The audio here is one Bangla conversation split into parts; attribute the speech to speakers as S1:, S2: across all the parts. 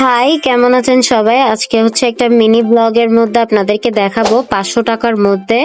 S1: হাই, কেমন আছেন সবাই? আজকে হচ্ছে একটা মিনি ব্লগের মধ্যে আপনাদেরকে দেখাবো। পাঁচশো টাকার মধ্যে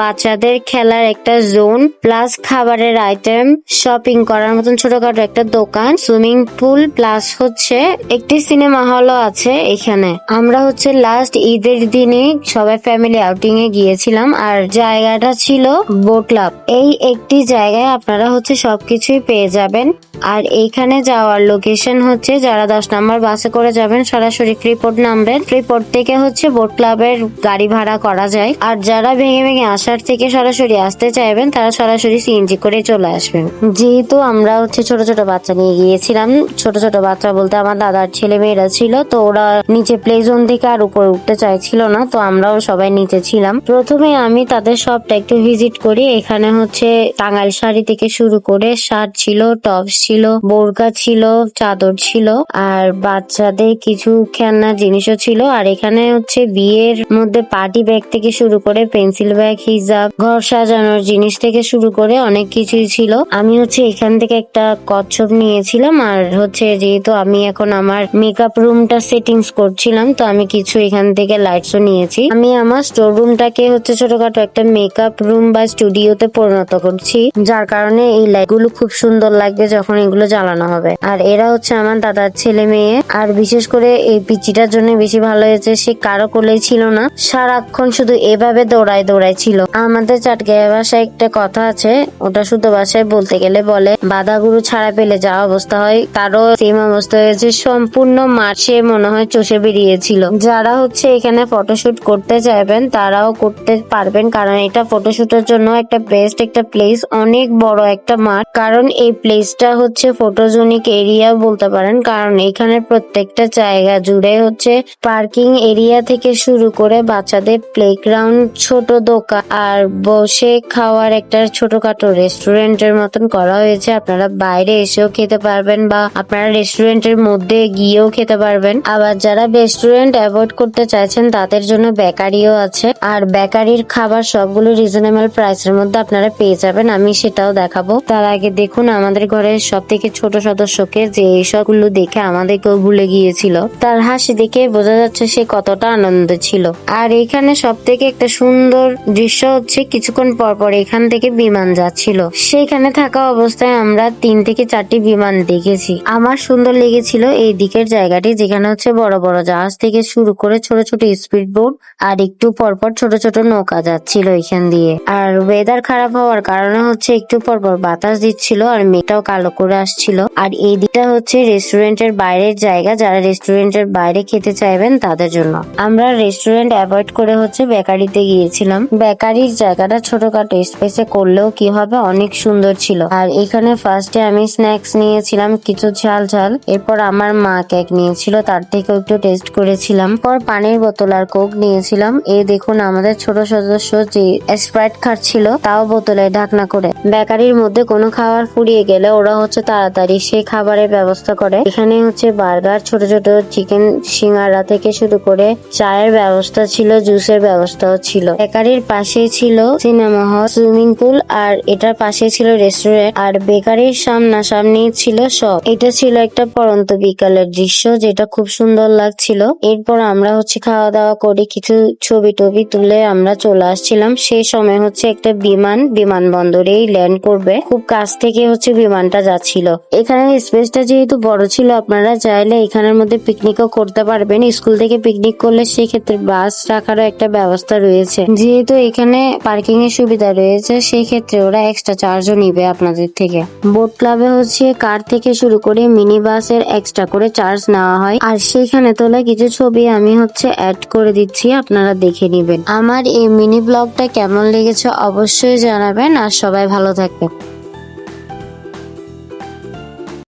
S1: বাচ্চাদের খেলার একটা জোন প্লাস খাবারের আইটেম শপিং করার মতন ছোটখাটো একটা দোকান সুইমিং পুল প্লাস হচ্ছে একটি সিনেমা হলও আছে এখানে। আমরা হচ্ছে লাস্ট ঈদের দিনে সবাই ফ্যামিলি আউটিং এ গিয়েছিলাম আর জায়গাটা ছিল বোট ক্লাব এই একটি জায়গায় আপনারা হচ্ছে সবকিছুই পেয়ে যাবেন। আর এইখানে যাওয়ার লোকেশন হচ্ছে যারা দশ নম্বর বাসে করে যাবেন, সরাসরি ফ্রিপোর্ট নামবেন। ফ্রিপোর্ট থেকে হচ্ছে বোট ক্লাবের গাড়ি ভাড়া করা যায়। আর যারা ভেঙে ভেঙে আসার থেকে সরাসরি আসতে চাইবেন, তারা সরাসরি সিএনজি করে চলে আসবেন। যেহেতু আমরা হচ্ছে ছোট ছোট বাচ্চা নিয়ে গিয়েছিলাম, ছোট ছোট বাচ্চা বলতে আমার দাদার ছেলে মেয়েরা ছিল, তো ওরা নিচে প্লে জোন থেকে আর উপরে উঠতে চাইছিল না, তো আমরাও সবাই নিচে ছিলাম। প্রথমে আমি তাদের সবটা একটু ভিজিট করি, এখানে হচ্ছে টাঙ্গাইল শাড়ি থেকে শুরু করে শার্ট ছিল, টপস ছিল, বোরকা ছিল, চাদর ছিল, আর বাচ্চাদের কিছু খেলনার জিনিসও ছিল। আর এখানে হচ্ছে বিয়ের মধ্যে পার্টি ব্যাগ থেকে শুরু করে পেন্সিল ব্যাগ, হিজাব, ঘর সাজানোর জিনিস থেকে শুরু করে অনেক কিছুই ছিল। আমি হচ্ছে এখান থেকে একটা কচ্ছপ নিয়েছিলাম, আর হচ্ছে যেহেতু আমি এখন আমার মেকআপ রুমটা সেটিংস করছিলাম, তো আমি কিছু এখান থেকে লাইটসও নিয়েছি। আমি আমার স্টোর রুমটাকে হচ্ছে ছোটখাটো একটা মেকআপ রুম বা স্টুডিওতে পরিণত করছি, যার কারণে এই লাইটগুলো খুব সুন্দর লাগবে যখন এগুলো জ্বালানো হবে। আর এরা হচ্ছে আমার দাদার ছেলে মেয়ে। আর বিশেষ করে এই পিচিটার জন্য বেশি ভালো হয়েছে। সে কারও কোলেই ছিল না। সারাক্ষণ শুধু এভাবে দৌড়ায় দৌড়ায় ছিল। আমাদের চাটগাঁয়া ভাষায় একটা কথা আছে। ওটা শুদ্ধ ভাষায় বলতে গেলে বলে বাধা গুরু ছাড়া পেলে যা অবস্থা হয়, তারও সেম অবস্থা হয়েছে। সম্পূর্ণ মাঠে মনে হয় চষে বেরিয়েছিল। যারা হচ্ছে এখানে ফটোশুট করতে চাইবেন, তারাও করতে পারবেন। কারণ এটা ফটোশুটের জন্য একটা বেস্ট একটা প্লেস অনেক বড় একটা মাঠ। কারণ এই প্লেসটা হচ্ছে ফটোজনিক এরিয়া বলতে পারেন, কারণ এখানে প্রত্যেকটা জায়গা জুড়ে হচ্ছে পার্কিং এরিয়া থেকে শুরু করে বাচ্চাদের প্লেগ্রাউন্ড ছোট দোকান আর বসে খাওয়ার একটা ছোটখাটো রেস্টুরেন্টের মতন করা হয়েছে। আপনারা বাইরে এসেও খেতে পারবেন বা আপনারা রেস্টুরেন্টের মধ্যে গিয়েও খেতে পারবেন। আবার যারা রেস্টুরেন্ট অ্যাভয়েড করতে চাইছেন, তাদের জন্য বেকারিও আছে। আর বেকারির খাবার সবগুলো রিজনেবল প্রাইসের মধ্যে আপনারা পেয়ে যাবেন, আমি সেটাও দেখাবো। তার আগে দেখুন, আমাদের ঘরের সব থেকে ছোট সদস্যকে যে এইসবগুলো দেখে আমাদেরকেও ভুলে গিয়েছিল। তার হাসি দেখে বোঝা যাচ্ছে সে কতটা আনন্দ ছিল। আর এখানে সব থেকে একটা সুন্দর দৃশ্য হচ্ছে কিছুক্ষণ পর পর এখান থেকে বিমান যাচ্ছিল। সেইখানে থাকা অবস্থায় আমরা তিন থেকে চারটি বিমান দেখেছি। আমার সুন্দর লেগেছিল এই দিকের জায়গাটি যেখানে হচ্ছে বড় বড় জাহাজ থেকে শুরু করে ছোট ছোট স্পিড বোট আর একটু পরপর ছোট ছোট নৌকা যাচ্ছিল এখান দিয়ে। আর ওয়েদার খারাপ হওয়ার কারণে হচ্ছে একটু পরপর বাতাস দিচ্ছিল আর মেয়েটাও কালো করে আসছিল। আর এই দিকটা হচ্ছে রেস্টুরেন্টের বাইরের জায়গা। যারা রেস্টুরেন্টের বাইরে খেতে চাইবেন তাদের জন্য। আমরা রেস্টুরেন্ট অ্যাভয়েড করে হচ্ছে বেকারিতে গিয়েছিলাম। বেকারির জায়গাটা ছোটখাটো স্পেসে করলেও কি হবে? অনেক সুন্দর ছিল। আর এখানে ফার্স্টে আমি স্ন্যাক্স নিয়েছিলাম, কিছু ঝাল ঝাল। এরপর আমার মা কেক নিয়েছিল, তার থেকে একটু টেস্ট করেছিলাম। পর পানির বোতল আর কোক নিয়েছিলাম। এ দেখুন আমাদের ছোট সদস্য যে স্প্রাইট খাচ্ছিল, তাও বোতলে ঢাকনা করে। বেকারির মধ্যে কোনো খাবার ফুরিয়ে গেলে ওরা হচ্ছে তাড়াতাড়ি। সেই খাবারের ব্যবস্থা করে। এখানে হচ্ছে বার্গার, ছোট ছোট চিকেন সিঙ্গারা থেকে শুরু করে চায়ের ব্যবস্থা ছিল, জুসের ব্যবস্থাও ছিল। বেকারির পাশে ছিল সিনেমা হল সুইমিং পুল, আর এটার পাশে ছিল রেস্টুরেন্ট, আর বেকারির সামনাসামনি ছিল সব এটা ছিল একটা পরন্ত বিকালের দৃশ্য, যেটা খুব সুন্দর লাগছিল। এরপর আমরা হচ্ছে খাওয়া দাওয়া করে কিছু ছবি টবি তুলে আমরা চলে আসছিলাম। সেই সময় হচ্ছে একটা বিমান, বিমানবন্দরেই ল্যান্ড করবে। খুব কাছ থেকে হচ্ছে বিমানটা যাচ্ছিল এখানে স্পেসটা যেহেতু বড় ছিল, আপনারা চাইলে এখানের মধ্যে পিকনিকও করতে পারবেন। স্কুল থেকে পিকনিক করলে সেক্ষেত্রে বাস রাখারও একটা ব্যবস্থা রয়েছে। যেহেতু এখানে পার্কিং এর সুবিধা রয়েছে সেই ক্ষেত্রে ওরা এক্সট্রা চার্জও নিবে আপনাদের থেকে। বোট ক্লাবে হচ্ছে কার থেকে শুরু করে মিনি বাসের এক্সট্রা করে চার্জ নেওয়া হয়। আর সেইখানে তোলা কিছু ছবি আমি হচ্ছে অ্যাড করে দিচ্ছি, আপনারা দেখে নিবেন। আমার এই মিনি ব্লগটা কেমন লেগেছে অবশ্যই জানাবেন। আর সবাই ভালো থাকবেন।